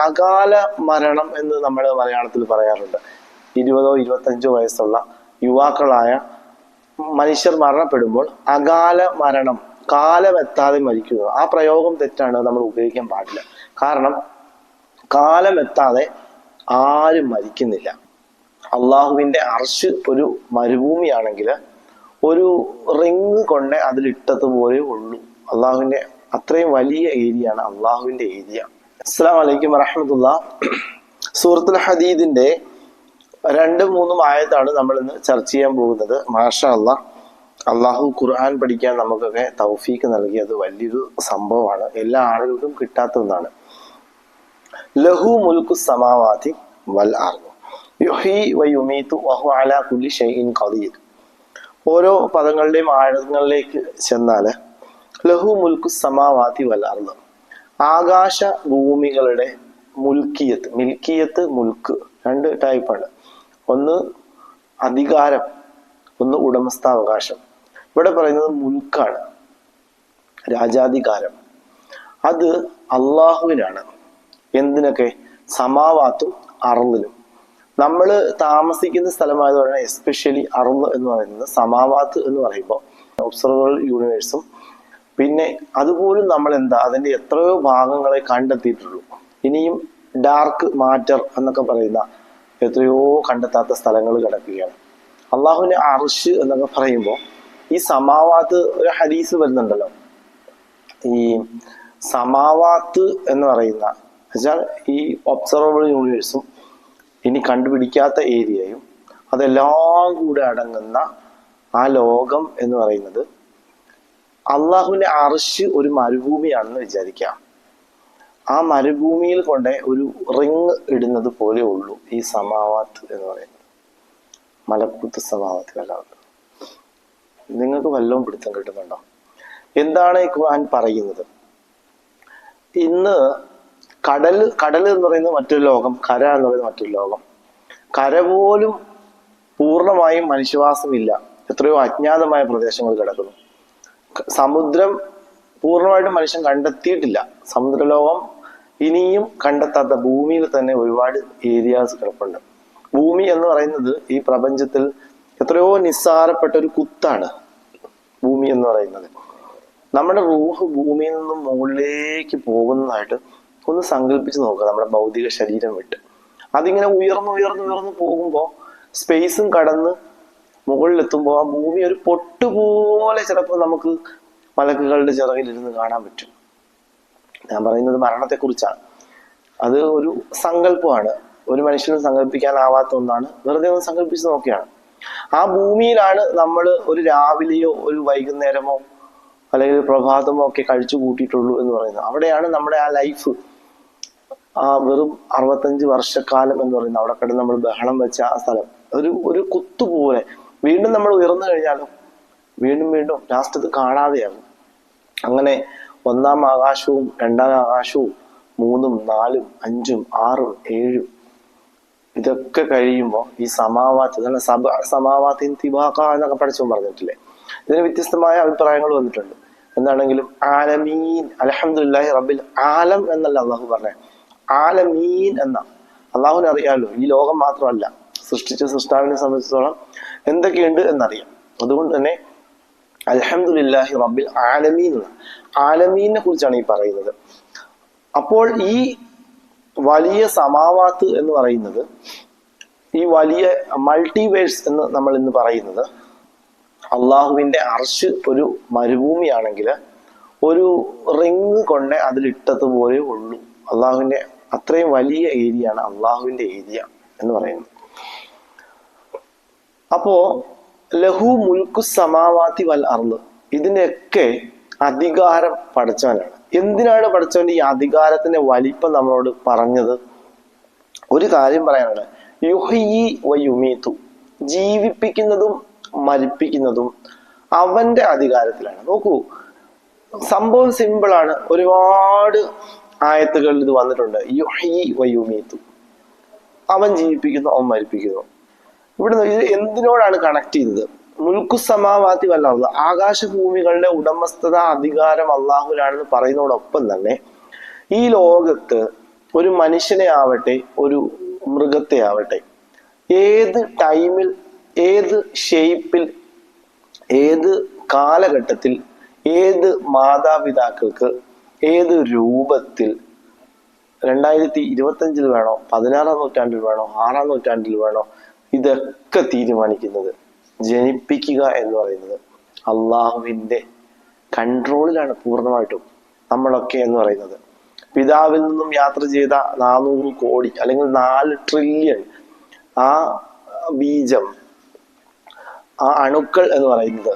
അകാല മരണം എന്ന് നമ്മൾ മലയാളത്തിൽ പറയാറുണ്ട്. ഇരുപതോ ഇരുപത്തഞ്ചോ വയസ്സുള്ള യുവാക്കളായ മനുഷ്യർ മരണപ്പെടുമ്പോൾ അകാല മരണം കാലമെത്താതെ മരിക്കുക ആ പ്രയോഗം തെറ്റാണ് നമ്മൾ ഉപയോഗിക്കാൻ പാടില്ല. കാരണം കാലമെത്താതെ ആരും മരിക്കുന്നില്ല. അള്ളാഹുവിന്റെ അർഷ് ഒരു മരുഭൂമിയാണെങ്കിൽ ഒരു റിങ് കൊണ്ട് അതിലിട്ടതുപോലെ ഉള്ളൂ. അള്ളാഹുവിന്റെ അത്രയും വലിയ ഏരിയയാണ് ആണ് അള്ളാഹുവിന്റെ ഏരിയ. അസ്സാം വലൈക്കും വറഹമത്തുള്ള. സൂറത്തുൽ ഹദീദിന്റെ രണ്ടും മൂന്നും ആയത്താണ് നമ്മൾ ഇന്ന് ചർച്ച ചെയ്യാൻ പോകുന്നത്. മാഷ അല്ല അള്ളാഹു ഖുർആൻ പഠിക്കാൻ നമുക്കൊക്കെ തൗഫീക്ക് നൽകിയത് വലിയൊരു സംഭവമാണ്. എല്ലാ ആളുകൾക്കും കിട്ടാത്ത ഒന്നാണ്. ലഹു മുൽക്കു സമാവാതി വൽ ആർന്നു യുഹി വഹു ഓരോ പദങ്ങളുടെയും ആഴങ്ങളിലേക്ക് ചെന്നാൽ ലഹു മുൽക്കു സമാവാതി വൽ ആർന്നു ആകാശ ഭൂമികളുടെ മുൽക്കിയത്ത് മിൽക്കിയത്ത് മുൽക്ക് രണ്ട് ടൈപ്പാണ് ഒന്ന് അധികാരം ഒന്ന് ഉടമസ്ഥാവകാശം. ഇവിടെ പറയുന്നത് മുൽക്കാണ് രാജാധികാരം. അത് അള്ളാഹുവിനാണ്. എന്തിനൊക്കെ? സമാവാത്തും അറുന്നിലും. നമ്മൾ താമസിക്കുന്ന സ്ഥലമായതുകൊണ്ട് എസ്പെഷ്യലി അറുന്ന് എന്ന് പറയുന്നത് സമാവാത്ത് എന്ന് പറയുമ്പോൾ ഒബ്സർവർ യൂണിവേഴ്സും പിന്നെ അതുപോലും നമ്മൾ എന്താ അതിന്റെ എത്രയോ ഭാഗങ്ങളെ കണ്ടെത്തിയിട്ടുള്ളൂ. ഇനിയും ഡാർക്ക് മാറ്റർ എന്നൊക്കെ പറയുന്ന എത്രയോ കണ്ടെത്താത്ത സ്ഥലങ്ങൾ കിടക്കുകയാണ്. അള്ളാഹുവിന്റെ അർഷ് എന്നൊക്കെ പറയുമ്പോൾ ഈ സമാവാത്ത് ഒരു ഹദീസ് വരുന്നുണ്ടല്ലോ. ഈ സമാവാത്ത് എന്ന് പറയുന്ന വെച്ചാൽ ഈ ഒബ്സർവബിൾ യൂണിവേഴ്സും ഇനി കണ്ടുപിടിക്കാത്ത ഏരിയയും അതെല്ലാം കൂടെ അടങ്ങുന്ന ആ ലോകം എന്ന് പറയുന്നത് അള്ളാഹുവിന്റെ അർഷ് ഒരു മരുഭൂമിയാണെന്ന് വിചാരിക്കാം. ആ മരുഭൂമിയിൽ കൊണ്ട് ഒരു റിങ് ഇടുന്നത് പോലെ ഉള്ളൂ ഈ സമാവാത്ത് എന്ന് പറയുന്നത്. മലക്കുത്ത് സമാവാത്ത് കലാവത്ത് നിങ്ങൾക്ക് വല്ലതും പിടുത്തം കിട്ടുന്നുണ്ടോ? എന്താണ് ഈ ഖുർആൻ പറയുന്നത്? ഇന്ന് കടൽ കടൽ എന്ന് പറയുന്നത് മറ്റൊരു ലോകം കര എന്ന് പറയുന്നത് മറ്റൊരു ലോകം. കര പോലും പൂർണമായും മനുഷ്യവാസമില്ല. എത്രയോ അജ്ഞാതമായ പ്രദേശങ്ങൾ കിടക്കുന്നു. സമുദ്രം പൂർണമായിട്ടും മനുഷ്യൻ കണ്ടെത്തിയിട്ടില്ല. സമുദ്രലോകം ഇനിയും കണ്ടെത്താത്ത ഭൂമിയിൽ തന്നെ ഒരുപാട് ഏരിയാസ് കിടപ്പുണ്ട്. ഭൂമി എന്ന് പറയുന്നത് ഈ പ്രപഞ്ചത്തിൽ എത്രയോ നിസ്സാരപ്പെട്ട ഒരു കുത്താണ് ഭൂമി എന്ന് പറയുന്നത്. നമ്മുടെ റൂഹ് ഭൂമിയിൽ നിന്നും മുകളിലേക്ക് പോകുന്നതായിട്ട് ഒന്ന് സങ്കല്പിച്ച് നോക്കുക നമ്മുടെ ഭൗതിക ശരീരം വിട്ട്. അതിങ്ങനെ ഉയർന്നു ഉയർന്നു ഉയർന്നു പോകുമ്പോൾ സ്പേസും കടന്ന് മുകളിലെത്തുമ്പോൾ ആ ഭൂമി ഒരു പൊട്ടുപോലെ ചിലപ്പോൾ നമുക്ക് മലക്കുകളുടെ ചിറകിലിരുന്ന് കാണാൻ പറ്റും. ഞാൻ പറയുന്നത് മരണത്തെക്കുറിച്ചാണ്. അത് ഒരു സങ്കല്പമാണ്. ഒരു മനുഷ്യനും സങ്കല്പിക്കാനാവാത്ത ഒന്നാണ്. വെറുതെ ഒന്ന് സങ്കല്പിച്ച് നോക്കിയാണ്. ആ ഭൂമിയിലാണ് നമ്മൾ ഒരു രാവിലെയോ ഒരു വൈകുന്നേരമോ അല്ലെങ്കിൽ പ്രഭാതമോ ഒക്കെ കഴിച്ചു കൂട്ടിയിട്ടുള്ളൂ എന്ന് പറയുന്നത്. അവിടെയാണ് നമ്മുടെ ആ ലൈഫ്. ആ വെറും അറുപത്തഞ്ച് വർഷക്കാലം എന്ന് പറയുന്നത്. അവിടെ കിടന്ന് നമ്മൾ ബഹളം വെച്ച ആ സ്ഥലം. ഒരു ഒരു കുത്തുപോലെ വീണ്ടും നമ്മൾ ഉയർന്നു കഴിഞ്ഞാലും വീണ്ടും വീണ്ടും ലാസ്റ്റ് ഇത് കാണാതെയാകും അങ്ങനെ ഒന്നാം ആകാശവും രണ്ടാം ആകാശവും മൂന്നും നാലും അഞ്ചും ആറും ഏഴും ഇതൊക്കെ കഴിയുമ്പോൾ ഈ സമാവാത്ത് അതാണ് സബ സമാവാത്തിൻ തിബാക്ക എന്നൊക്കെ പഠിച്ചു പറഞ്ഞിട്ടില്ലേ? ഇതിന് വ്യത്യസ്തമായ അഭിപ്രായങ്ങൾ വന്നിട്ടുണ്ട്. എന്താണെങ്കിലും ആലമീൻ അലഹമുല്ലാഹി റബിൽ ആലം എന്നല്ല അള്ളാഹു പറഞ്ഞേ. ആലമീൻ എന്ന. അള്ളാഹുവിനെ അറിയാമല്ലോ ഈ ലോകം മാത്രമല്ല. സൃഷ്ടിച്ച സൃഷ്ടാവിനെ സംബന്ധിച്ചിടത്തോളം എന്തൊക്കെയുണ്ട് എന്നറിയാം. അതുകൊണ്ട് തന്നെ അലഹമുല്ലാഹി റബ്ബിൽ ആലമീൻ ആലമീനെ കുറിച്ചാണ് ഈ പറയുന്നത്. അപ്പോൾ ഈ വലിയ സമാവാത്ത് എന്ന് പറയുന്നത് ഈ വലിയ മൾട്ടിവേഴ്സ് എന്ന് നമ്മൾ ഇന്ന് പറയുന്നത് അള്ളാഹുവിന്റെ അർഷ് ഒരു മരുഭൂമിയാണെങ്കിൽ ഒരു റിങ് കൊണ്ട് അതിലിട്ടതുപോലെ ഉള്ളൂ. അള്ളാഹുവിന്റെ അത്രയും വലിയ ഏരിയ ആണ് അള്ളാഹുവിന്റെ ഏരിയ എന്ന് പറയുന്നത്. അപ്പോ ലഹു മുൽക്കു സമാവാത്തി വൽ അർൾ ഇതിനൊക്കെ അധികാരം പഠിച്ചവനാണ്. എന്തിനാണ് പഠിച്ചവന്റെ ഈ അധികാരത്തിന്റെ വലിപ്പം നമ്മളോട് പറഞ്ഞത്? ഒരു കാര്യം പറയാനാണ് യുഹി വയുമീത്തു ജീവിപ്പിക്കുന്നതും മരിപ്പിക്കുന്നതും അവന്റെ അധികാരത്തിലാണ്. നോക്കൂ സംഭവം സിമ്പിളാണ്. ഒരുപാട് ആയത്തുകളിൽ ഇത് വന്നിട്ടുണ്ട്. യുഹി വയുമീത്തു അവൻ ജീവിപ്പിക്കുന്നു അവൻ മരിപ്പിക്കുന്നു. ഇവിടെ ഇത് എന്തിനോടാണ് കണക്ട് ചെയ്തത്? മുൽക്കു സമാവാത്തി വല്ലാഹു ആകാശഭൂമികളുടെ ഉടമസ്ഥത അധികാരം അള്ളാഹുലാണെന്ന് പറയുന്നതോടൊപ്പം തന്നെ ഈ ലോകത്ത് ഒരു മനുഷ്യനെ ആവട്ടെ ഒരു മൃഗത്തെ ആവട്ടെ ഏത് ടൈമിൽ ഏത് ഷേപ്പിൽ ഏത് കാലഘട്ടത്തിൽ ഏത് മാതാപിതാക്കൾക്ക് ഏത് രൂപത്തിൽ രണ്ടായിരത്തി ഇരുപത്തഞ്ചിൽ വേണോ പതിനാറാം നൂറ്റാണ്ടിൽ വേണോ ആറാം നൂറ്റാണ്ടിൽ വേണോ ഇതൊക്കെ തീരുമാനിക്കുന്നത്. ജനിപ്പിക്കുക എന്ന് പറയുന്നത് അള്ളാഹുവിന്റെ കൺട്രോളിലാണ് പൂർണമായിട്ടും നമ്മളൊക്കെ എന്ന് പറയുന്നത്. പിതാവിൽ നിന്നും യാത്ര ചെയ്ത നാനൂറ് കോടി അല്ലെങ്കിൽ നാല് ട്രില്യൺ ആ ബീജം ആ അണുക്കൾ എന്ന് പറയുന്നത്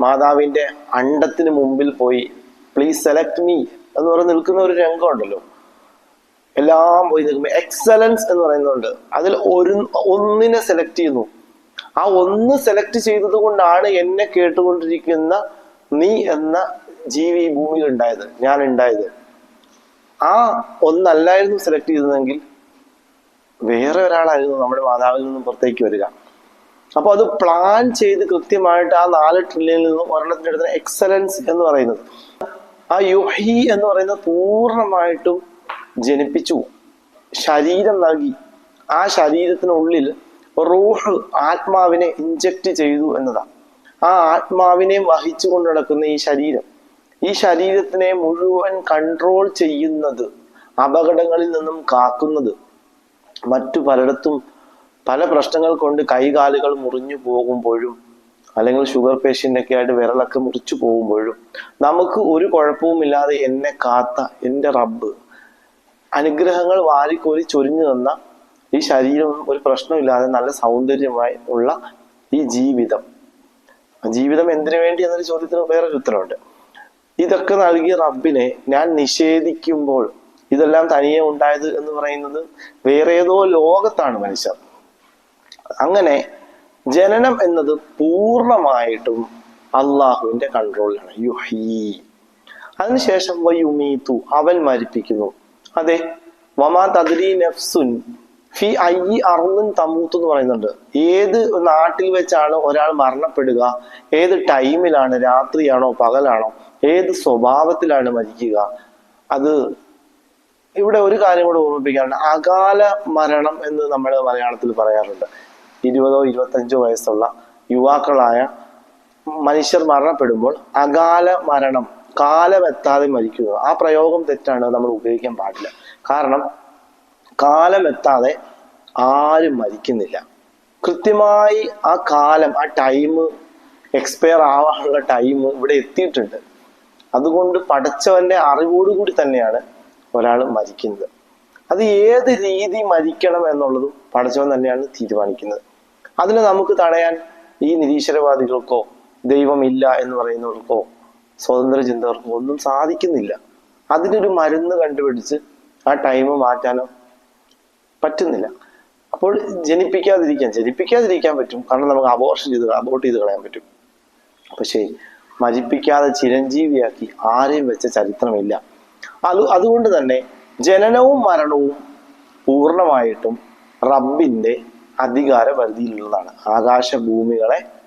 മാതാവിന്റെ അണ്ടത്തിന് മുമ്പിൽ പോയി പ്ലീസ് സെലക്ട് മീ എന്ന് പറഞ്ഞ് നിൽക്കുന്ന ഒരു രംഗമുണ്ടല്ലോ. എല്ലാം പോയി നിൽക്കുമ്പോൾ എക്സലൻസ് എന്ന് പറയുന്നുണ്ട്. അതിൽ ഒരു ഒന്നിനെ സെലക്ട് ചെയ്യുന്നു. ആ ഒന്ന് സെലക്ട് ചെയ്തത് കൊണ്ടാണ് എന്നെ കേട്ടുകൊണ്ടിരിക്കുന്ന നീ എന്ന ജീവി ഭൂമിയിൽ ഉണ്ടായത് ഞാൻ ഉണ്ടായത്. ആ ഒന്നല്ലായിരുന്നു സെലക്ട് ചെയ്തതെങ്കിൽ വേറെ ഒരാളായിരുന്നു നമ്മുടെ മാതാവിൽ നിന്നും പുറത്തേക്ക് വരിക. അപ്പൊ അത് പ്ലാൻ ചെയ്ത് കൃത്യമായിട്ട് ആ നാല് ട്രില്യനിൽ നിന്നും ഒരെണ്ണത്തിന്റെ അടുത്ത് എക്സലൻസ് എന്ന് പറയുന്നത്. ആ യുഹി എന്ന് പറയുന്നത് പൂർണമായിട്ടും ജനിപ്പിച്ചു. ശരീരം നൽകി. ആ ശരീരത്തിനുള്ളിൽ റൂഹ് ആത്മാവിനെ ഇഞ്ചക്ട് ചെയ്തു എന്നതാണ്. ആ ആത്മാവിനെ വഹിച്ചു കൊണ്ട് നടക്കുന്ന ഈ ശരീരം. ഈ ശരീരത്തിനെ മുഴുവൻ കൺട്രോൾ ചെയ്യുന്നത് അപകടങ്ങളിൽ നിന്നും കാക്കുന്നത്. മറ്റു പലയിടത്തും പല പ്രശ്നങ്ങൾ കൊണ്ട് കൈകാലുകൾ മുറിഞ്ഞു പോകുമ്പോഴും അല്ലെങ്കിൽ ഷുഗർ പേഷ്യന്റ് ഒക്കെ ആയിട്ട് വിരലൊക്കെ മുറിച്ചു പോകുമ്പോഴും നമുക്ക് ഒരു കുഴപ്പവും ഇല്ലാതെ എന്നെ കാത്ത എന്റെ റബ്ബ് അനുഗ്രഹങ്ങൾ വാരിക്കോരി ചൊരിഞ്ഞു തന്ന ഈ ശരീരം ഒരു പ്രശ്നമില്ലാതെ നല്ല സൗന്ദര്യമായി ഉള്ള ഈ ജീവിതം. ജീവിതം എന്തിനു വേണ്ടി എന്നൊരു ചോദ്യത്തിന് വേറൊരു ഉത്തരവുണ്ട് ഇതൊക്കെ നൽകിയ റബ്ബിനെ ഞാൻ നിഷേധിക്കുമ്പോൾ ഇതെല്ലാം തനിയെ ഉണ്ടായത് എന്ന് പറയുന്നത് വേറെ ഏതോ ലോകത്താണ് മനുഷ്യർ. അങ്ങനെ ജനനം എന്നത് പൂർണമായിട്ടും അള്ളാഹുവിന്റെ കൺട്രോളിലാണ് യുഹീ. അതിനുശേഷം വയുമീത്തു അവൻ മരിപ്പിക്കുന്നു. അതെ. വമാ തദ്രി നഫ്സുൻ. ഫി ഐ അറുന്നും തമൂത്ത് എന്ന് പറയുന്നുണ്ട്. ഏത് നാട്ടിൽ വെച്ചാണ് ഒരാൾ മരണപ്പെടുക? ഏത് ടൈമിലാണ്? രാത്രിയാണോ? പകലാണോ? ഏത് സ്വഭാവത്തിലാണ് മരിക്കുക? അത് ഇവിടെ ഒരു കാര്യം കൂടെ ഓർമ്മിപ്പിക്കാറുണ്ട് അകാല മരണം എന്ന് നമ്മൾ മലയാളത്തിൽ പറയാറുണ്ട്. ഇരുപതോ ഇരുപത്തഞ്ചോ വയസ്സുള്ള യുവാക്കളായ മനുഷ്യർ മരണപ്പെടുമ്പോൾ അകാല മരണം കാലമെത്താതെ മരിക്കുക. ആ പ്രയോഗം തെറ്റാണ് നമ്മൾ ഉപയോഗിക്കാൻ പാടില്ല. കാരണം കാലമെത്താതെ ആരും മരിക്കുന്നില്ല. കൃത്യമായി ആ കാലം ആ ടൈം എക്സ്പയർ ആവാനുള്ള ടൈം ഇവിടെ എത്തിയിട്ടുണ്ട്. അതുകൊണ്ട് പഠിച്ചവന്റെ അറിവോടുകൂടി തന്നെയാണ് ഒരാൾ മരിക്കുന്നത്. അത് ഏത് രീതി മരിക്കണം എന്നുള്ളതും പഠിച്ചവൻ തന്നെയാണ് തീരുമാനിക്കുന്നത്. അതിനെ നമുക്ക് തടയാൻ ഈ നിരീശ്വരവാദികൾക്കോ ദൈവമില്ല എന്ന് പറയുന്നവർക്കോ സ്വതന്ത്ര ചിന്തകർക്കും ഒന്നും സാധിക്കുന്നില്ല. അതിനൊരു മരുന്ന് കണ്ടുപിടിച്ച് ആ ടൈം മാറ്റാനോ പറ്റുന്നില്ല. അപ്പോൾ ജനിപ്പിക്കാതിരിക്കാൻ ജനിപ്പിക്കാതിരിക്കാൻ പറ്റും. കാരണം നമുക്ക് അബോർഷൻ ചെയ്ത് അബോർട്ട് ചെയ്ത് കളയാൻ പറ്റും. പക്ഷേ മരിപ്പിക്കാതെ ചിരഞ്ജീവിയാക്കി ആരെയും വെച്ച ചരിത്രമില്ല. അത് അതുകൊണ്ട് തന്നെ ജനനവും മരണവും പൂർണമായിട്ടും റബ്ബിന്റെ അധികാര പരിധിയിലുള്ളതാണ് ആകാശഭൂമികളെ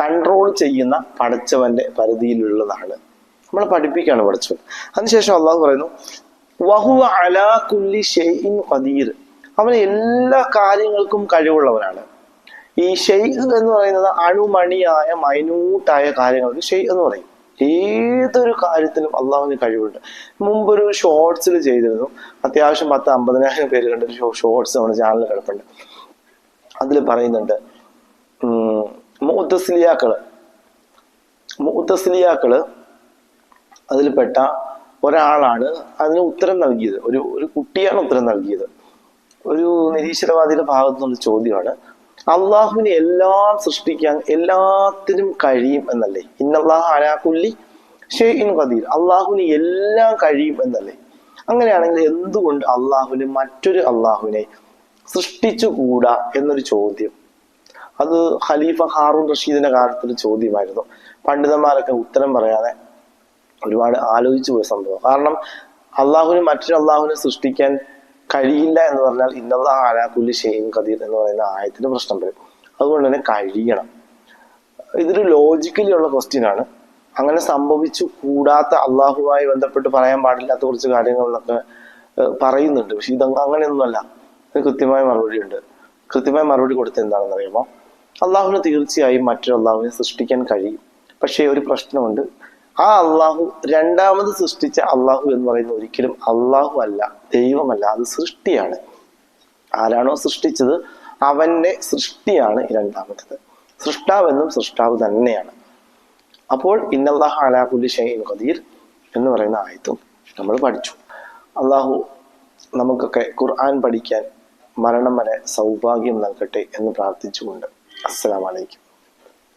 കൺട്രോൾ ചെയ്യുന്ന പടച്ചവന്റെ പരിധിയിലുള്ളതാണ്. നമ്മളെ പഠിപ്പിക്കുകയാണ് പഠിച്ചവൻ അതിനുശേഷം അള്ളാഹു പറയുന്നു വഹു അലാ കുല്ലി ഷെയ്ഇൻ ഖദീർ. അവൻ എല്ലാ കാര്യങ്ങൾക്കും കഴിവുള്ളവനാണ്. ഈ ഷെയ് എന്ന് പറയുന്നത് അണുമണിയായ മൈന്യൂട്ടായ കാര്യങ്ങൾക്ക് ഷെയ് എന്ന് പറയും. ഏതൊരു കാര്യത്തിലും അള്ളാഹുവിന് കഴിവുണ്ട്. മുമ്പൊരു ഷോർട്സിൽ ചെയ്തിരുന്നു. അത്യാവശ്യം പത്ത് അമ്പതിനായിരം പേര് കണ്ടൊരു ഷോർട്സ് നമ്മുടെ ചാനലിൽ കിടപ്പുണ്ട്. അതിൽ പറയുന്നുണ്ട് മുത്തസ്ലിയാക്കൾ. മുത്തസ്ലിയാക്കൾ അതിൽപ്പെട്ട ഒരാളാണ് അതിന് ഉത്തരം നൽകിയത്. ഒരു ഒരു കുട്ടിയാണ് ഉത്തരം നൽകിയത്. ഒരു നിരീശ്വരവാദിയുടെ ഭാഗത്തു നിന്നുള്ള ചോദ്യമാണ് അള്ളാഹുവിനെ എല്ലാം സൃഷ്ടിക്കാൻ എല്ലാത്തിനും കഴിയും എന്നല്ലേ? ഇന്നല്ലാഹ് അനാക്കുല്ലി ഷെയ്ൻ ഖദീർ. അള്ളാഹുവിന് എല്ലാം കഴിയും എന്നല്ലേ? അങ്ങനെയാണെങ്കിൽ എന്തുകൊണ്ട് അള്ളാഹുവിന് മറ്റൊരു അള്ളാഹുവിനെ സൃഷ്ടിച്ചുകൂടാ എന്നൊരു ചോദ്യം? അത് ഖലീഫ ഹാറൂൺ റഷീദിന്റെ കാലത്തൊരു ചോദ്യമായിരുന്നു. പണ്ഡിതന്മാരൊക്കെ ഉത്തരം പറയാതെ ഒരുപാട് ആലോചിച്ചു പോയ സംഭവം. കാരണം അള്ളാഹുവിന് മറ്റൊരു അള്ളാഹുവിനെ സൃഷ്ടിക്കാൻ കഴിയില്ല എന്ന് പറഞ്ഞാൽ ഇന്നല്ലാ ആലാഖുലി ഷെയ്ൻ ഖദീർ എന്ന് പറയുന്ന ആയത്തിന് പ്രശ്നം വരും. അതുകൊണ്ട് തന്നെ കഴിയണം. ഇതൊരു ലോജിക്കലി ഉള്ള ക്വസ്റ്റ്യൻ ആണ്. അങ്ങനെ സംഭവിച്ചു കൂടാത്ത അള്ളാഹുമായി ബന്ധപ്പെട്ട് പറയാൻ പാടില്ലാത്ത കുറച്ച് കാര്യങ്ങളിലൊക്കെ പറയുന്നുണ്ട്. പക്ഷെ ഇത് അങ്ങനെയൊന്നുമല്ല. കൃത്യമായ മറുപടി ഉണ്ട് കൃത്യമായ മറുപടി കൊടുത്ത എന്താണെന്ന് അള്ളാഹുവിന് തീർച്ചയായും മറ്റൊരു അള്ളാഹുവിനെ സൃഷ്ടിക്കാൻ കഴിയും. പക്ഷേ ഒരു പ്രശ്നമുണ്ട്. ആ അള്ളാഹു രണ്ടാമത് സൃഷ്ടിച്ച അള്ളാഹു എന്ന് പറയുന്നത് ഒരിക്കലും അള്ളാഹു അല്ല ദൈവമല്ല. അത് സൃഷ്ടിയാണ്. ആരാണോ സൃഷ്ടിച്ചത് അവന്റെ സൃഷ്ടിയാണ് രണ്ടാമത്തത്. സൃഷ്ടാവെന്നും സൃഷ്ടാവ് തന്നെയാണ്. അപ്പോൾ ഇന്നല്ലാഹു അലാ കുല്ലി ഷൈഇൻ ഖദീർ എന്ന് പറയുന്ന ആയത്തും നമ്മൾ പഠിച്ചു. അള്ളാഹു നമുക്കൊക്കെ ഖുർആൻ പഠിക്കാൻ മരണം വരെ സൗഭാഗ്യം നൽകട്ടെ എന്ന് പ്രാർത്ഥിച്ചുകൊണ്ട് السلام عليكم.